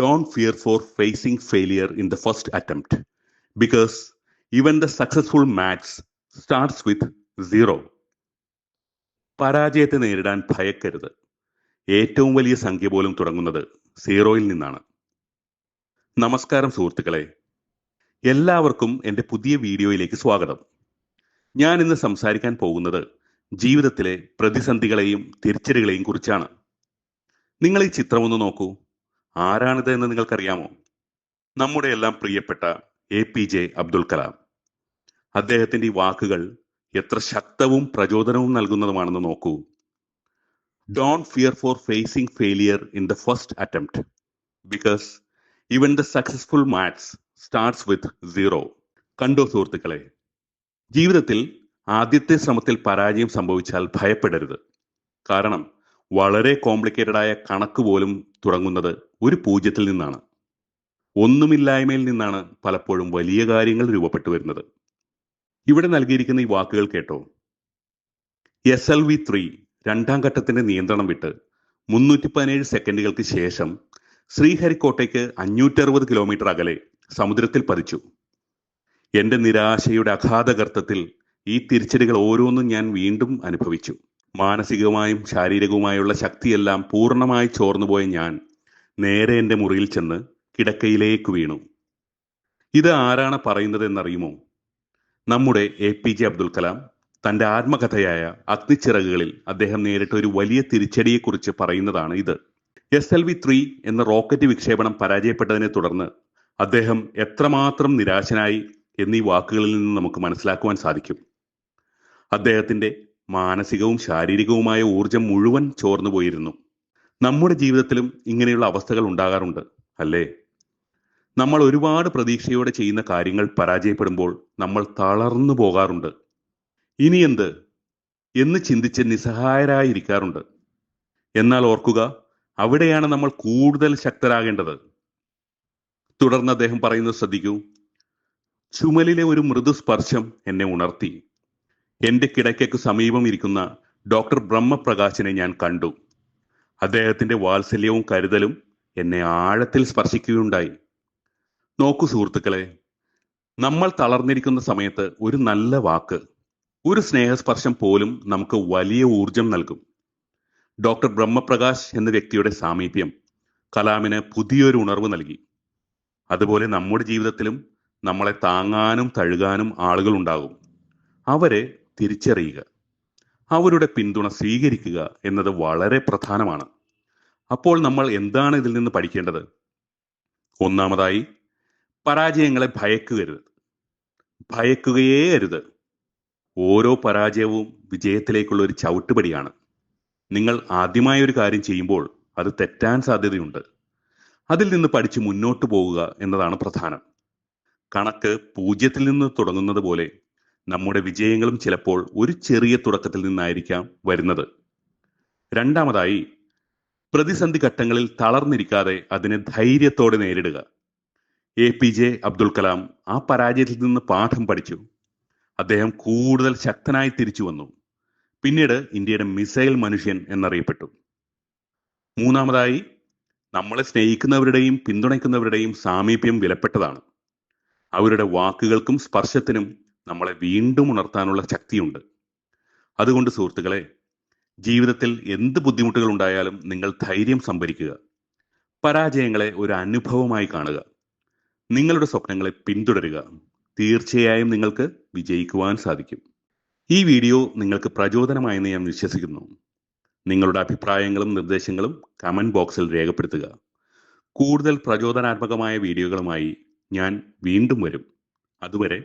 Don't fear for facing failure in the first attempt because even the successful match starts with zero. പരാജയത്തെ നേരിടാൻ ഭയക്കരുത്. ഏറ്റവും വലിയ സംഖ്യ പോലും തുടങ്ങുന്നത് സീറോയിൽ നിന്നാണ്. നമസ്കാരം സുഹൃത്തുക്കളെ. എല്ലാവർക്കും എന്റെ പുതിയ വീഡിയോയിലേക്ക് സ്വാഗതം. ഞാൻ ഇന്ന് സംസാരിക്കാൻ പോകുന്നത് ജീവിതത്തിലെ പ്രതിസന്ധികളെയും തിരിച്ചടികളെയും കുറിച്ചാണ്. നിങ്ങൾ ഈ ചിത്രം ഒന്ന് നോക്കൂ. ആരാണിത് എന്ന് നിങ്ങൾക്കറിയാമോ? നമ്മുടെ എല്ലാം പ്രിയപ്പെട്ട A P J Abdul Kalam. അദ്ദേഹത്തിന്റെ ഈ വാക്കുകൾ എത്ര ശക്തവും പ്രചോദനവും നൽകുന്നതുമാണെന്ന് നോക്കൂ. Don't fear for facing failure in the first attempt because even the successful maths starts with zero കണ്ടോ സുഹൃത്തുക്കളെ ജീവിതത്തിൽ ആദ്യത്തെ ശ്രമത്തിൽ പരാജയം സംഭവിച്ചാൽ ഭയപ്പെടരുത്. കാരണം വളരെ കോംപ്ലിക്കേറ്റഡായ കണക്ക് പോലും തുടങ്ങുന്നത് ഒരു പൂജ്യത്തിൽ നിന്നാണ്. ഒന്നുമില്ലായ്മയിൽ നിന്നാണ് പലപ്പോഴും വലിയ കാര്യങ്ങൾ രൂപപ്പെട്ടു വരുന്നത്. ഇവിടെ നൽകിയിരിക്കുന്ന ഈ വാക്കുകൾ കേട്ടോ. എസ് എൽ വി ത്രീ രണ്ടാം ഘട്ടത്തിന്റെ നിയന്ത്രണം വിട്ട് മുന്നൂറ്റി പതിനേഴ് സെക്കൻഡുകൾക്ക് ശേഷം ശ്രീഹരിക്കോട്ടയ്ക്ക് അഞ്ഞൂറ്ററുപത് കിലോമീറ്റർ അകലെ സമുദ്രത്തിൽ പതിച്ചു. എന്റെ നിരാശയുടെ അഗാധഗർത്തത്തിൽ ഈ തിരിച്ചടികൾ ഓരോന്നും ഞാൻ വീണ്ടും അനുഭവിച്ചു. മാനസികമായും ശാരീരികവുമായുള്ള ശക്തിയെല്ലാം പൂർണമായി ചോർന്നുപോയ ഞാൻ നേരെ എന്റെ മുറിയിൽ ചെന്ന് കിടക്കയിലേക്ക് വീണു. ഇത് ആരാണ് പറയുന്നത് എന്നറിയുമോ നമ്മുടെ A P J Abdul Kalam തന്റെ ആത്മകഥയായ അഗ്നിച്ചിറകുകളിൽ അദ്ദേഹം നേരിട്ട ഒരു വലിയ തിരിച്ചടിയെക്കുറിച്ച് പറയുന്നതാണ് ഇത്. എസ് എൽ വി ത്രീ എന്ന റോക്കറ്റ് വിക്ഷേപണം പരാജയപ്പെട്ടതിനെ തുടർന്ന് അദ്ദേഹം എത്രമാത്രം നിരാശനായി എന്നീ വാക്കുകളിൽ നിന്ന് നമുക്ക് മനസ്സിലാക്കുവാൻ സാധിക്കും. അദ്ദേഹത്തിന്റെ മാനസികവും ശാരീരികവുമായ ഊർജം മുഴുവൻ ചോർന്നു പോയിരുന്നു നമ്മുടെ ജീവിതത്തിലും ഇങ്ങനെയുള്ള അവസ്ഥകൾ ഉണ്ടാകാറുണ്ട് അല്ലേ? നമ്മൾ ഒരുപാട് പ്രതീക്ഷയോടെ ചെയ്യുന്ന കാര്യങ്ങൾ പരാജയപ്പെടുമ്പോൾ നമ്മൾ തളർന്നു പോകാറുണ്ട്. ഇനി എന്ത്? എന്ന് ചിന്തിച്ച് നിസ്സഹായരായിരിക്കാറുണ്ട്. എന്നാൽ ഓർക്കുക അവിടെയാണ് നമ്മൾ കൂടുതൽ ശക്തരാകേണ്ടത്. തുടർന്ന് അദ്ദേഹം പറയുന്നത് ശ്രദ്ധിക്കൂ. ചുമലിലെ ഒരു മൃദു സ്പർശം എന്നെ ഉണർത്തി. എന്റെ കിടക്കയ്ക്ക് സമീപം ഇരിക്കുന്ന ഡോക്ടർ ബ്രഹ്മപ്രകാശിനെ ഞാൻ കണ്ടു. അദ്ദേഹത്തിന്റെ വാത്സല്യവും കരുതലും എന്നെ ആഴത്തിൽ സ്പർശിക്കുകയുണ്ടായി. നോക്കൂ സുഹൃത്തുക്കളെ നമ്മൾ തളർന്നിരിക്കുന്ന സമയത്ത് ഒരു നല്ല വാക്ക് ഒരു സ്നേഹസ്പർശം പോലും നമുക്ക് വലിയ ഊർജം നൽകും. ഡോക്ടർ ബ്രഹ്മപ്രകാശ് എന്ന വ്യക്തിയുടെ സാമീപ്യം കലാമിന് പുതിയൊരു ഉണർവ് നൽകി. അതുപോലെ നമ്മുടെ ജീവിതത്തിലും നമ്മളെ താങ്ങാനും തഴുകാനും ആളുകൾ ഉണ്ടാകും അവരെ തിരിച്ചറിയുക. അവരുടെ പിന്തുണ സ്വീകരിക്കുക എന്നത് വളരെ പ്രധാനമാണ്. അപ്പോൾ നമ്മൾ എന്താണ് ഇതിൽ നിന്ന് പഠിക്കേണ്ടത്? ഒന്നാമതായി പരാജയങ്ങളെ ഭയക്കുകരുത്. ഭയക്കുകയേ അരുത്. ഓരോ പരാജയവും വിജയത്തിലേക്കുള്ള ഒരു ചവിട്ടുപടിയാണ്. നിങ്ങൾ ആദ്യമായ ഒരു കാര്യം ചെയ്യുമ്പോൾ അത് തെറ്റാൻ സാധ്യതയുണ്ട്. അതിൽ നിന്ന് പഠിച്ച് മുന്നോട്ട് പോവുക എന്നതാണ് പ്രധാനം. കണക്ക് പൂജ്യത്തിൽ നിന്ന് തുടങ്ങുന്നത് പോലെ നമ്മുടെ വിജയങ്ങളും ചിലപ്പോൾ ഒരു ചെറിയ തുടക്കത്തിൽ നിന്നായിരിക്കാം വരുന്നത്. രണ്ടാമതായി പ്രതിസന്ധി ഘട്ടങ്ങളിൽ തളർന്നിരിക്കാതെ അതിനെ ധൈര്യത്തോടെ നേരിടുക. A P J Abdul Kalam ആ പരാജയത്തിൽ നിന്ന് പാഠം പഠിച്ചു. അദ്ദേഹം കൂടുതൽ ശക്തനായി തിരിച്ചു വന്നു. പിന്നീട് ഇന്ത്യയുടെ മിസൈൽ മനുഷ്യൻ എന്നറിയപ്പെട്ടു. മൂന്നാമതായി നമ്മളെ സ്നേഹിക്കുന്നവരുടെയും പിന്തുണയ്ക്കുന്നവരുടെയും സാമീപ്യം വിലപ്പെട്ടതാണ്. അവരുടെ വാക്കുകൾക്കും സ്പർശത്തിനും നമ്മളെ വീണ്ടും ഉണർത്താനുള്ള ശക്തിയുണ്ട്. അതുകൊണ്ട് സുഹൃത്തുക്കളെ ജീവിതത്തിൽ എന്ത് ബുദ്ധിമുട്ടുകൾ ഉണ്ടായാലും നിങ്ങൾ ധൈര്യം സംഭരിക്കുക. പരാജയങ്ങളെ ഒരു അനുഭവമായി കാണുക. നിങ്ങളുടെ സ്വപ്നങ്ങളെ പിന്തുടരുക. തീർച്ചയായും നിങ്ങൾക്ക് വിജയിക്കുവാൻ സാധിക്കും. ഈ വീഡിയോ നിങ്ങൾക്ക് പ്രചോദനമായെന്ന് ഞാൻ വിശ്വസിക്കുന്നു. നിങ്ങളുടെ അഭിപ്രായങ്ങളും നിർദ്ദേശങ്ങളും കമന്റ് ബോക്സിൽ രേഖപ്പെടുത്തുക. കൂടുതൽ പ്രചോദനാത്മകമായ വീഡിയോകളുമായി ഞാൻ വീണ്ടും വരും. അതുവരെ